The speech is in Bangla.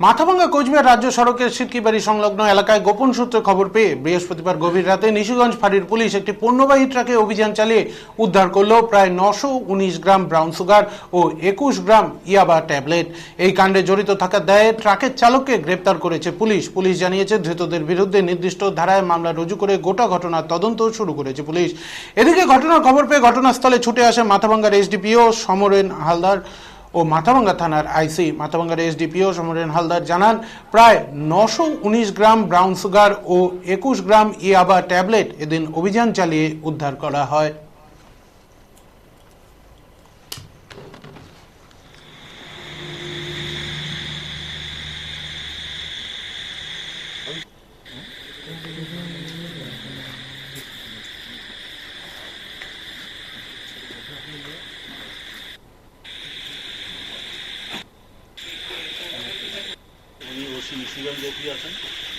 মাথাভাঙ্গা কোচবিহার রাজ্য সড়কের সিটকিবাড়ি সংলগ্ন এলাকায় গোপন সূত্রে খবর পেয়ে বৃহস্পতিবার গভীর রাতে নিশিগঞ্জ ফাঁড়ির পুলিশ একটি পণ্যবাহী ট্রাকে অভিযান চালিয়ে উদ্ধার করল প্রায় নশো উনিশ গ্রাম ব্রাউন সুগার ও একুশ গ্রাম ইয়াবা ট্যাবলেট। এই কাণ্ডে জড়িত থাকার দায়ে ট্রাকের চালককে গ্রেপ্তার করেছে পুলিশ। পুলিশ জানিয়েছে, ধৃতদের বিরুদ্ধে নির্দিষ্ট ধারায় মামলা রুজু করে গোটা ঘটনার তদন্ত শুরু করেছে পুলিশ। এদিকে ঘটনার খবর পেয়ে ঘটনাস্থলে ছুটে আসে মাথাভাঙ্গার এসডিপিও সমরেন হালদার। ও মাথাভাঙ্গা থানার আইসি। মাথাভাঙ্গার এসডিপিও সমরেন হালদার জানান, প্রায় নশো উনিশ গ্রাম ব্রাউন সুগার ও একুশ গ্রাম ইয়াবা ট্যাবলেট এদিন অভিযান চালিয়ে উদ্ধার করা হয়। উনি श्री जो भी आसन।